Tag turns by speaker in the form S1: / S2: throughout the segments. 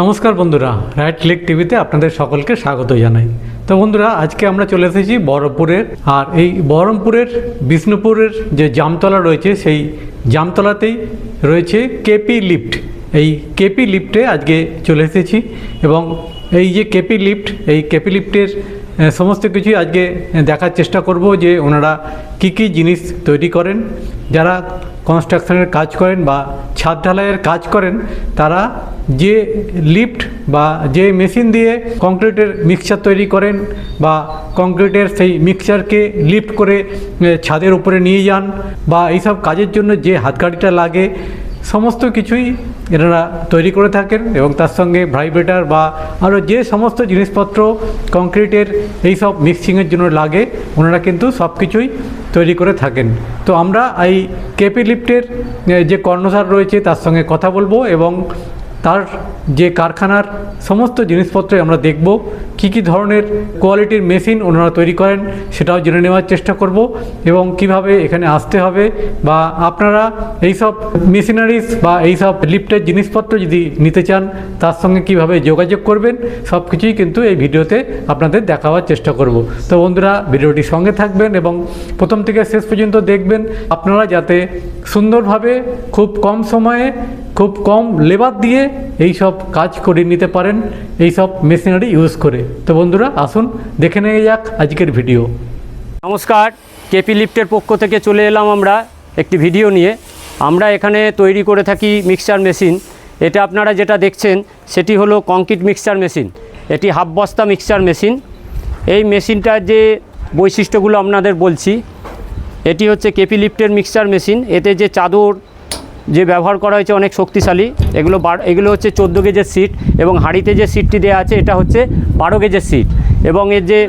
S1: নমস্কার বন্ধুরা right click টিভিতে আপনাদের সকলকে স্বাগত জানাই। তো বন্ধুরা, আজকে আমরা চলে এসেছি বহরমপুরের, আর এই বহরমপুরের, বিষ্ণুপুরের যে জামতলা রয়েছে, সেই জামতলাতেই রয়েছে কেপি লিফট এই কেপি লিফটে আজকে চলে এসেছি, এবং এই যে কেপি লিফট এই কেপি লিফটের সমস্ত কিছুই আজকে দেখার চেষ্টা করব যে ওনারা কি কি জিনিস তৈরি করেন, যারা কনস্ট্রাকশনের কাজ করেন বা ছাদ ঢালাইয়ের কাজ করেন, তারা যে লিফট বা যে মেশিন দিয়ে কংক্রিটের মিক্সচার তৈরি করেন বা কংক্রিটের সেই মিক্সচারকে লিফট করে ছাদের উপরে নিয়ে যান বা এইসব কাজের জন্য যে হাতগাড়িটা লাগে, সমস্ত কিছুই এনারা তৈরি করে থাকেন এবং তার সঙ্গে ভাইব্রেটার বা আরও যে সমস্ত জিনিসপত্র, কংক্রিটের এই সব মিক্সিংয়ের জন্য লাগে, ওনারা কিন্তু সব কিছুই তৈরি করে থাকেন। তো আমরা এই কেপি লিফটের যে কর্ণসার রয়েছে তার সঙ্গে কথা বলব এবং তার যে কারখানার সমস্ত জিনিসপত্র আমরা দেখব, কি কি ধরনের কোয়ালিটির মেশিন ওনারা তৈরি করেন সেটাও জেনে নেওয়ার চেষ্টা করব এবং কীভাবে এখানে আসতে হবে বা আপনারা এইসব মেশিনারিজ বা এইসব লিফটের জিনিসপত্র যদি নিতে চান, তার সঙ্গে কীভাবে যোগাযোগ করবেন, সব কিছুই কিন্তু এই ভিডিওতে আপনাদের দেখাবার চেষ্টা করব। তো বন্ধুরা, ভিডিওটি সঙ্গে থাকবেন এবং প্রথম থেকে শেষ পর্যন্ত দেখবেন, আপনারা যাতে সুন্দরভাবে খুব কম সময়ে খুব কম লেবার দিয়ে এই সব কাজ করে নিতে পারেন এই সব মেশিনারি ইউজ করে। তো বন্ধুরা, আসুন, দেখে নিয়ে যাক আজকের ভিডিও।
S2: নমস্কার, কেপি লিফটের পক্ষ থেকে চলে এলাম আমরা একটি ভিডিও নিয়ে। আমরা এখানে তৈরি করে থাকি মিক্সচার মেশিন। এটা আপনারা যেটা দেখছেন, সেটি হলো কংক্রিট মিক্সচার মেশিন। এটি হাফ বস্তা মিক্সচার মেশিন। এই মেশিনটার যে বৈশিষ্ট্যগুলো আপনাদের বলছি, এটি হচ্ছে কেপি লিফটের মিক্সচার মেশিন। এতে যে চাদর যে ব্যবহার করা হয়েছে অনেক শক্তিশালী এগুলো এগুলো হচ্ছে চোদ্দ গেজের সিট এবং হাঁড়িতে যে সিটটি দেওয়া আছে এটা হচ্ছে বারো গেজের সিট এবং এর যে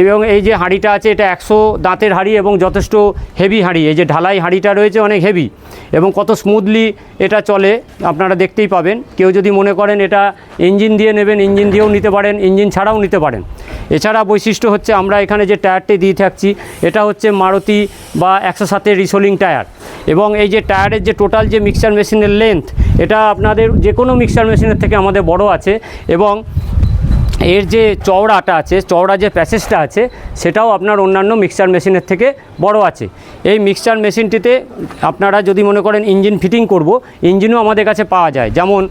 S2: এবং এই যে হাঁড়িটা আছে এটা একশো দাঁতের হাঁড়ি এবং যথেষ্ট হেভি হাঁড়ি। এই যে ঢালাই হাঁড়িটা রয়েছে অনেক হেভি এবং কত স্মুথলি এটা চলে আপনারা দেখতেই পাবেন। কেউ যদি মনে করেন এটা ইঞ্জিন দিয়ে নেবেন ইঞ্জিন দিয়েও নিতে পারেন ইঞ্জিন ছাড়াও নিতে পারেন। এছাড়া বৈশিষ্ট্য হচ্ছে আমরা এখানে যে টায়ারটি দিয়ে থাকছি এটা হচ্ছে মারুতি বা একশো সাতের রিসোলিং টায়ার এবং এই যে টায়ারের যে টোটাল যে মিক্সচার মেশিনের লেন্থ এটা আপনাদের যে কোনো মিক্সচার মেশিনের থেকে আমাদের বড় আছে এবং এর যে চওড়াটা আছে, চওড়া যে প্যাসেজটা আছে, সেটাও আপনার অন্যান্য মিক্সচার মেশিনের থেকে বড় আছে। এই মিক্সচার মেশিনটিতে আপনারা যদি মনে করেন ইঞ্জিন ফিটিং করব ইঞ্জিনও আমাদের কাছে পাওয়া যায়। যেমন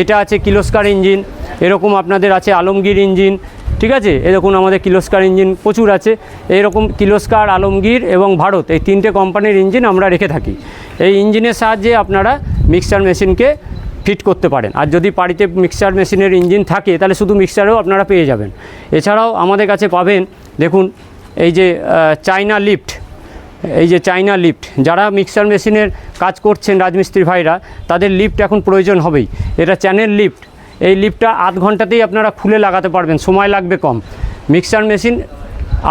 S2: এটা আছে কিলোস্কার ইঞ্জিন এরকম আপনাদের আছে আলমগীর ইঞ্জিন ঠিক আছে? এরকম আমাদের কিলোস্কার ইঞ্জিন প্রচুর আছে। এরকম কিলোস্কার, আলমগীর এবং ভারত, এই তিনটে কোম্পানির ইঞ্জিন আমরা রেখে থাকি। এই ইঞ্জিনের সাহায্যে আপনারা মিক্সচার মেশিনকে ফিট করতে পারেন। আর যদি বাড়িতে মিক্সচার মেশিনের ইঞ্জিন থাকে, তাহলে শুধু মিক্সচারেও আপনারা পেয়ে যাবেন। এছাড়াও আমাদের কাছে পাবেন, দেখুন, এই যে চাইনা লিফট। এই যে চাইনা লিফট, যারা মিক্সচার মেশিনের কাজ করছেন রাজমিস্ত্রি ভাইরা, তাদের লিফট এখন প্রয়োজন হবেই। এটা চ্যানেল লিফট এই লিফটটা আধ ঘন্টাতেই আপনারা খুলে লাগাতে পারবেন, সময় লাগবে কম। মিক্সচার মেশিন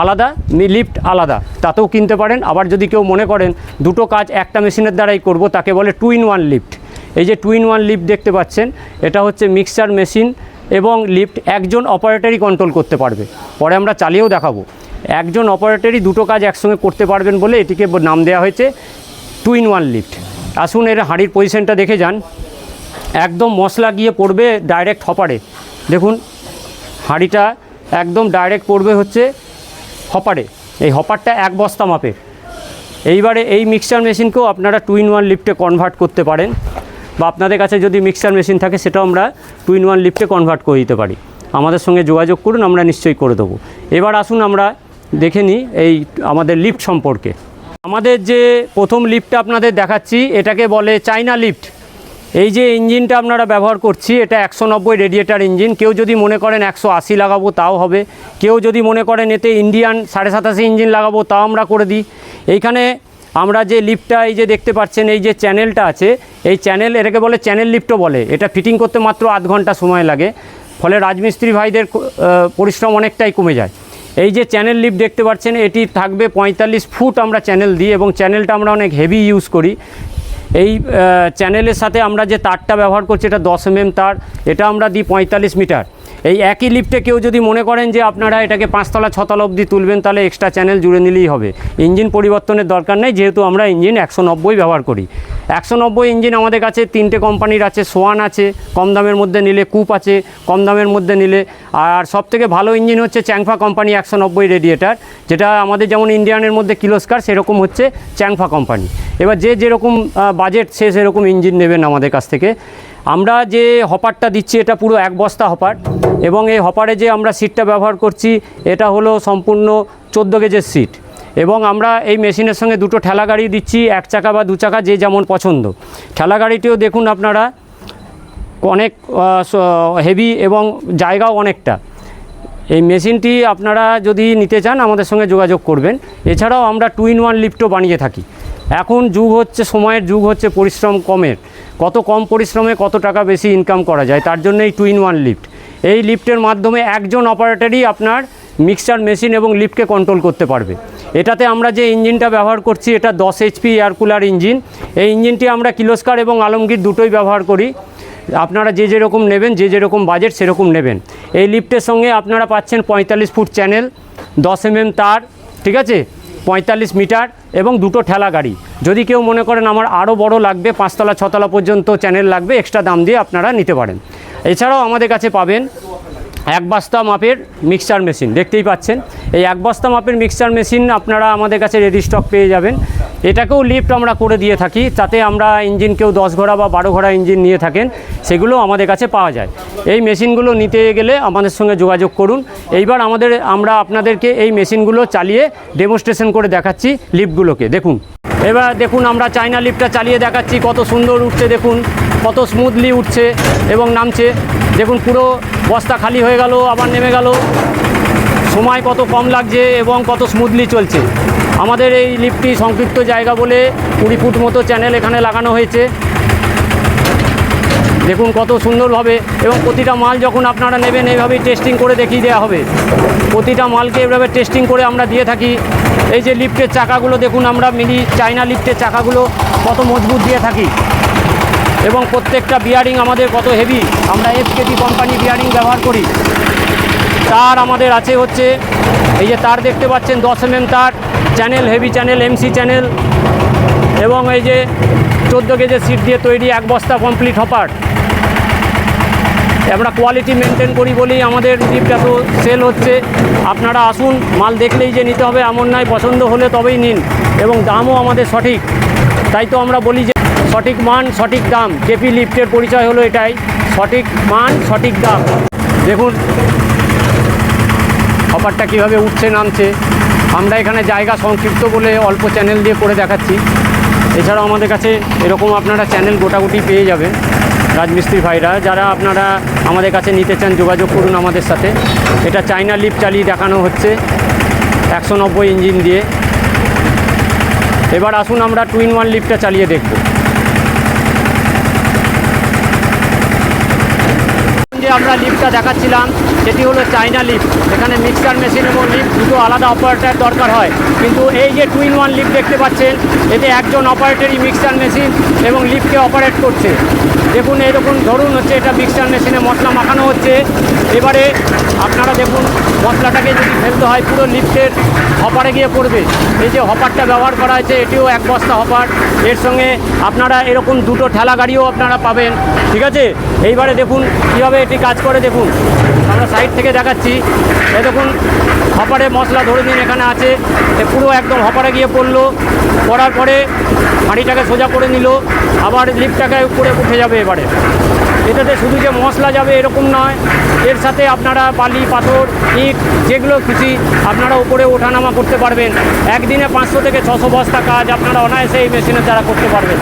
S2: আলাদা লিফট আলাদা, তাতেও কিনতে পারেন। আবার যদি কেউ মনে করেন, দুটো কাজ একটা মেশিনের দ্বারাই করব, তাকে বলে টু ইন ওয়ান লিফট। এই যে টু ইন ওয়ান লিফট দেখতে পাচ্ছেন, এটা হচ্ছে মিক্সচার মেশিন এবং লিফট একজন অপারেটারই কন্ট্রোল করতে পারবে। পরে আমরা চালিয়েও দেখাবো। একজন অপারেটরই দুটো কাজ একসঙ্গে করতে পারবেন বলে এটিকে নাম দেওয়া হয়েছে টু ইন ওয়ান লিফট। আসুন এর হাঁড়ির পজিশনটা দেখে যান। একদম মশলা গিয়ে পড়বে ডাইরেক্ট হপারে। দেখুন, হাঁড়িটা একদম ডাইরেক্ট পড়বে হচ্ছে হপারে। এই হপারটা এক বস্তা মাপের। এইবারে এই মিক্সচার মেশিনকেও আপনারা টু ইন ওয়ান লিফটে কনভার্ট করতে পারেন বা আপনাদের কাছে যদি মিক্সচার মেশিন থাকে, সেটাও আমরা টু ইন ওয়ান লিফটে কনভার্ট করে দিতে পারি। আমাদের সঙ্গে যোগাযোগ করুন, আমরা নিশ্চয়ই করে দেবো। এবার আসুন আমরা দেখে নিই এই আমাদের লিফট সম্পর্কে। আমাদের যে প্রথম লিফটটা আপনাদের দেখাচ্ছি, এটাকে বলে চাইনা লিফট এই যে ইঞ্জিনটা আপনারা ব্যবহার করছি, এটা একশো নব্বই রেডিয়েটার ইঞ্জিন। কেউ যদি মনে করেন একশো আশি লাগাবো, তাও হবে। কেউ যদি মনে করেন এতে ইন্ডিয়ান সাড়ে সাতাশি ইঞ্জিন লাগাবো, তাও আমরা করে দিই। এইখানে আমরা যে লিফটটা এই যে দেখতে পাচ্ছেন, এই যে চ্যানেলটা আছে, এই চ্যানেল এটাকে বলে চ্যানেল লিফটও বলে। এটা ফিটিং করতে মাত্র আধ ঘণ্টা সময় লাগে। ফলে রাজমিস্ত্রি ভাইদের পরিশ্রম অনেকটাই কমে যায়। এই যে চ্যানেল লিফট দেখতে পাচ্ছেন, এটি থাকবে পঁয়তাল্লিশ ফুট আমরা চ্যানেল দিই এবং চ্যানেলটা আমরা অনেক হেভি ইউজ করি। এই চ্যানেলের সাথে আমরা যে তারটা ব্যবহার করছি, এটা দশ এম তার, এটা আমরা দিই পঁয়তাল্লিশ মিটার। এই একই লিফটে কেউ যদি মনে করেন যে আপনারা এটাকে পাঁচতলা, ছতলা অবধি তুলবেন, তাহলে এক্সট্রা চ্যানেল জুড়ে নিলেই হবে। ইঞ্জিন পরিবর্তনের দরকার নেই, যেহেতু আমরা ইঞ্জিন একশো নব্বই ব্যবহার করি। একশো নব্বই ইঞ্জিন আমাদের কাছে তিনটে কোম্পানির আছে, সোয়ান আছে, কম দামের মধ্যে নিলে কুপ আছে, কম দামের মধ্যে নিলে, আর সব থেকে ভালো ইঞ্জিন হচ্ছে চ্যাংফা কোম্পানি একশো নব্বই রেডিয়েটার যেটা আমাদের যেমন ইন্ডিয়ানের মধ্যে কিলোস্কার সেরকম হচ্ছে চ্যাংফা কোম্পানি এবার যে যেরকম বাজেট সে সেরকম ইঞ্জিন নেবেন আমাদের কাছ থেকে। আমরা যে হপারটা দিচ্ছি, এটা পুরো এক বস্তা হপার এবং এই হপারে যে আমরা সিটটা ব্যবহার করছি, এটা হলো সম্পূর্ণ চোদ্দ গেজের সিট এবং আমরা এই মেশিনের সঙ্গে দুটো ঠেলা গাড়ি দিচ্ছি, এক চাকা বা দু চাকা যে যেমন পছন্দ। ঠেলা গাড়িটিও দেখুন আপনারা, অনেক হেভি এবং জায়গাও অনেকটা। এই মেশিনটি আপনারা যদি নিতে চান, আমাদের সঙ্গে যোগাযোগ করবেন। এছাড়াও আমরা টু ইন ওয়ান লিফ্টও বানিয়ে থাকি। এখন যুগ হচ্ছে, সময়ের যুগ হচ্ছে, পরিশ্রম কমের। কত কম পরিশ্রমে কত টাকা বেশি ইনকাম করা যায়, তার জন্য এই টু ইন ওয়ান লিফট এই লিফটের মাধ্যমে একজন অপারেটারই আপনার মিক্সচার মেশিন এবং লিফটকে কন্ট্রোল করতে পারবে। এটাতে আমরা যে ইঞ্জিনটা ব্যবহার করছি, এটা দশ এইচপি এয়ার কুলার ইঞ্জিন এই ইঞ্জিনটি আমরা কিলোস্কার এবং আলমগীর দুটোই ব্যবহার করি। আপনারা যে যেরকম নেবেন, যে যেরকম বাজেট সেরকম নেবেন। এই লিফটের সঙ্গে আপনারা পাচ্ছেন পঁয়তাল্লিশ ফুট চ্যানেল দশ এমএম তার, ঠিক আছে? পঁয়তাল্লিশ মিটার এবং দুটো ঠেলা গাড়ি। যদি কেউ মনে করেন আমার আরও বড় লাগবে, পাঁচতলা, ছতলা পর্যন্ত চ্যানেল লাগবে এক্সট্রা দাম দিয়ে আপনারা নিতে পারেন। এছাড়াও আমাদের কাছে পাবেন এক বস্তা মাপের মিক্সচার মেশিন দেখতেই পাচ্ছেন। এই এক বস্তা মাপের মিক্সচার মেশিন আপনারা আমাদের কাছে রেডি স্টক পেয়ে যাবেন। এটাকেও লিফট আমরা করে দিয়ে থাকি, তাতে আমরা ইঞ্জিন কেউ দশ ঘোড়া বা বারো ঘোড়া ইঞ্জিন নিয়ে থাকেন, সেগুলো আমাদের কাছে পাওয়া যায়। এই মেশিনগুলো নিতে গেলে আমাদের সঙ্গে যোগাযোগ করুন। এইবার আমাদের, আমরা আপনাদেরকে এই মেশিনগুলো চালিয়ে ডেমনস্ট্রেশন করে দেখাচ্ছি লিফটগুলোকে দেখুন। এবার দেখুন আমরা চাইনা লিফটটা চালিয়ে দেখাচ্ছি, কত সুন্দর উঠছে দেখুন, কত স্মুথলি উঠছে এবং নামছে। দেখুন পুরো বস্তা খালি হয়ে গেল, আবার নেমে গেল। সময় কত কম লাগছে এবং কত স্মুথলি চলছে। আমাদের এই লিফটটি সংক্ষিপ্ত জায়গা বলে কুড়ি ফুট মতো চ্যানেল এখানে লাগানো হয়েছে। দেখুন কত সুন্দরভাবে এবং প্রতিটা মাল যখন আপনারা নেবেন, এইভাবেই টেস্টিং করে দেখিয়ে দেওয়া হবে। প্রতিটা মালকে এভাবে টেস্টিং করে আমরা দিয়ে থাকি। এই যে লিফটের চাকাগুলো দেখুন, আমরা মিনি চায়না লিফটের চাকাগুলো কত মজবুত দিয়ে থাকি। এবং প্রত্যেকটা বিয়ারিং আমাদের কত হেভি আমরা এফকেটি কোম্পানি বিয়ারিং ব্যবহার করি। তার আমাদের আছে হচ্ছে, এই যে তার দেখতে পাচ্ছেন, দশ এমএম তার channel heavy channel MC channel এবং এই যে চোদ্দ কেজি সিট দিয়ে তৈরি এক বস্তা কমপ্লিট হপার আমরা কোয়ালিটি মেনটেন করি বলেই আমাদের লিফট এত সেল হচ্ছে। আপনারা আসুন, মাল দেখলেই যে নিতে হবে, এমন নয়, পছন্দ হলে তবেই নিন এবং দামও আমাদের সঠিক। তাই তো আমরা বলি যে সঠিক মান, সঠিক দাম। কেপি লিফটের পরিচয় হলো এটাই, সঠিক মান, সঠিক দাম। দেখুন হপারটা কীভাবে উঠছে, নামছে। আমরা এখানে জায়গা সংক্ষিপ্ত বলে অল্প চ্যানেল দিয়ে করে দেখাচ্ছি। এছাড়াও আমাদের কাছে এরকম আপনারা চ্যানেল গোটাগুটি পেয়ে যাবেন। রাজমিস্ত্রি ভাইরা, যারা আপনারা আমাদের কাছে নিতে চান, যোগাযোগ করুন আমাদের সাথে। এটা চাইনা লিপ চালিয়ে দেখানো হচ্ছে, একশো নব্বই ইঞ্জিন দিয়ে। এবার আসুন আমরা টুইন ওয়ান লিফটটা চালিয়ে দেখব। যে আমরা লিফটটা দেখাচ্ছিলাম সেটি হলো চাইনা লিফট এখানে মিক্সার মেশিন এবং লিফট দুটো আলাদা অপারেটার দরকার হয়। কিন্তু এই যে টুইন ওয়ান লিফট দেখতে পাচ্ছেন, এতে একজন অপারেটরই মিক্সার মেশিন এবং লিফটকে অপারেট করছে। দেখুন এরকম ধরুন হচ্ছে এটা মিক্সার মেশিনে মশলা মাখানো হচ্ছে। এবারে আপনারা দেখুন, মশলাটাকে যদি ফেলতে হয়, পুরো লিফটের হপারে গিয়ে পড়বে। এই যে হপারটা ব্যবহার করা হয়েছে, এটিও এক বস্তা হপার এর সঙ্গে আপনারা এরকম দুটো ঠেলা গাড়িও আপনারা পাবেন। ঠিক আছে? এইবারে দেখুন, কীভাবে এটি কাজ করে দেখুন। আমরা সাইড থেকে দেখাচ্ছি। এ দেখুন, হপারে মশলা ধরে নিন, এখানে আছে। পুরো একদম হপারে গিয়ে পড়ল। পড়ার পরে হাঁড়িটাকে সোজা করে নিল। আবার লিপটাকে উপরে উঠে যাবে এবারে। এটাতে শুধু যে মশলা যাবে এরকম নয়, এর সাথে আপনারা বালি, পাথর, ইট, যেগুলো খুশি, আপনারা উপরে ওঠানামা করতে পারবেন। একদিনে পাঁচশো থেকে ছশো বস্তা কাজ আপনারা অনায়াসে এই মেশিনের দ্বারা করতে পারবেন।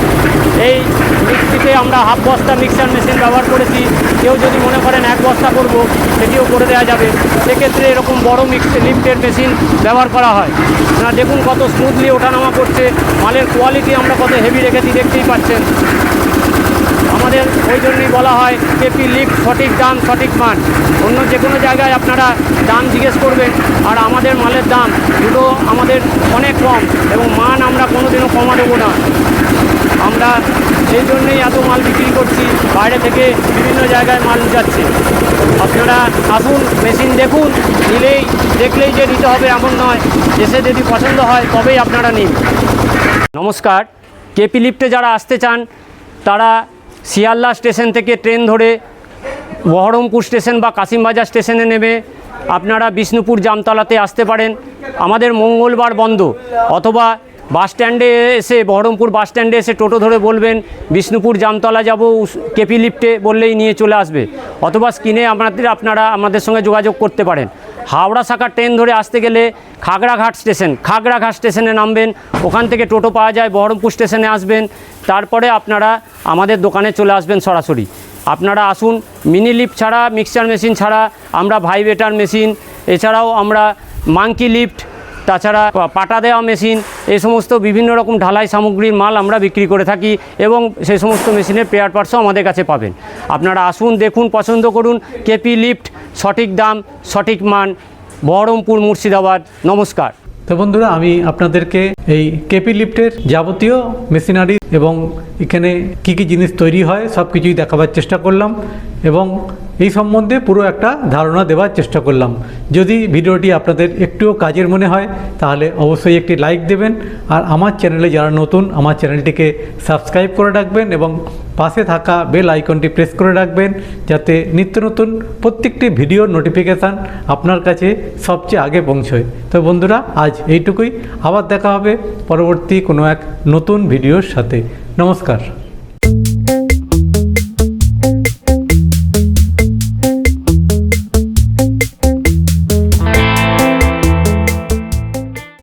S2: এই মিক্সিতে আমরা হাফ বস্তা মিক্সার মেশিন ব্যবহার করেছি। কেউ যদি মনে করেন এক বস্তা করব, সেটিও করে দেওয়া যাবে। সেক্ষেত্রে এরকম বড় মিক্স লিফটের মেশিন ব্যবহার করা হয়। না, দেখুন কত স্মুথলি ওঠানামা করছে। মালের কোয়ালিটি আমরা কত হেভি রেখেছি, দেখতেই পাচ্ছেন। আমাদের ওই জন্যই বলা হয় কেপি লিফট সঠিক দাম, সঠিক মান। অন্য যে কোনো জায়গায় আপনারা দাম জিজ্ঞেস করবেন, আর আমাদের মালের দাম দুটো আমাদের অনেক কম এবং মান আমরা কোনোদিনও কমা দেবো না। আমরা সেই জন্যই এত মাল বিক্রি করছি, বাইরে থেকে বিভিন্ন জায়গায় মাল যাচ্ছে আপনারা আসুন, মেশিন দেখুন, নিলেই, দেখলেই যে নিতে হবে এমন নয়, এসে যদি পছন্দ হয় তবেই আপনারা নিন। নমস্কার, কেপি লিফটে যারা আসতে চান, তারা শিয়ালদা স্টেশন থেকে ট্রেন ধরে বহরমপুর স্টেশন বা কাশিমবাজার স্টেশনে নেমে আপনারা বিষ্ণুপুর জামতলাতে আসতে পারেন। আমাদের মঙ্গলবার বন্ধ। অথবা বাস স্ট্যান্ডে এসে, বহরমপুর বাস স্ট্যান্ডে এসে টোটো ধরে বলবেন, বিষ্ণুপুর জামতলা যাব কেপি লিফটে বললেই নিয়ে চলে আসবে। অথবা স্ক্রিনে আপনাদের আপনারা আমাদের সঙ্গে যোগাযোগ করতে পারেন। হাওড়া শাখার ট্রেন ধরে আসতে গেলে খাগড়াঘাট স্টেশন, খাগড়াঘাট স্টেশনে নামবেন, ওখান থেকে টোটো পাওয়া যায়, বহরমপুর স্টেশনে আসবেন, তারপরে আপনারা আমাদের দোকানে চলে আসবেন সরাসরি। আপনারা আসুন, মিনি লিফট ছাড়া, মিক্সচার মেশিন ছাড়া, আমরা ভাইবেটার মেশিন, এছাড়াও আমরা মাঙ্কি লিফট তাছাড়া পাটা দেওয়া মেশিন, এই সমস্ত বিভিন্ন রকম ঢালাই সামগ্রীর মাল আমরা বিক্রি করে থাকি এবং সেই সমস্ত মেশিনের পেয়ার পার্টসও আমাদের কাছে পাবেন। আপনারা আসুন, দেখুন, পছন্দ করুন কেপি লিফট সঠিক দাম, সঠিক মান, বহরমপুর মুর্শিদাবাদ, নমস্কার।
S1: তো বন্ধুরা, আমি আপনাদেরকে এই কেপি লিফটের যাবতীয় মেশিনারি এবং এখানে কি কি জিনিস তৈরি হয় সব কিছুই দেখাবার চেষ্টা করলাম এবং এই সম্বন্ধে পুরো একটা ধারণা দেওয়ার চেষ্টা করলাম। যদি ভিডিওটি আপনাদের একটুও কাজের মনে হয়, তাহলে অবশ্যই একটি লাইক দেবেন আর আমার চ্যানেলে যারা নতুন, আমার চ্যানেলটিকে সাবস্ক্রাইব করে রাখবেন এবং পাশে থাকা বেল আইকনটি প্রেস করে রাখবেন যাতে নিত্য নতুন প্রত্যেকটি ভিডিওর নোটিফিকেশান আপনার কাছে সবচেয়ে আগে পৌঁছয়। তো বন্ধুরা, আজ এইটুকুই। আবার দেখা হবে পরবর্তী কোনো এক নতুন ভিডিওর সাথে। নমস্কার।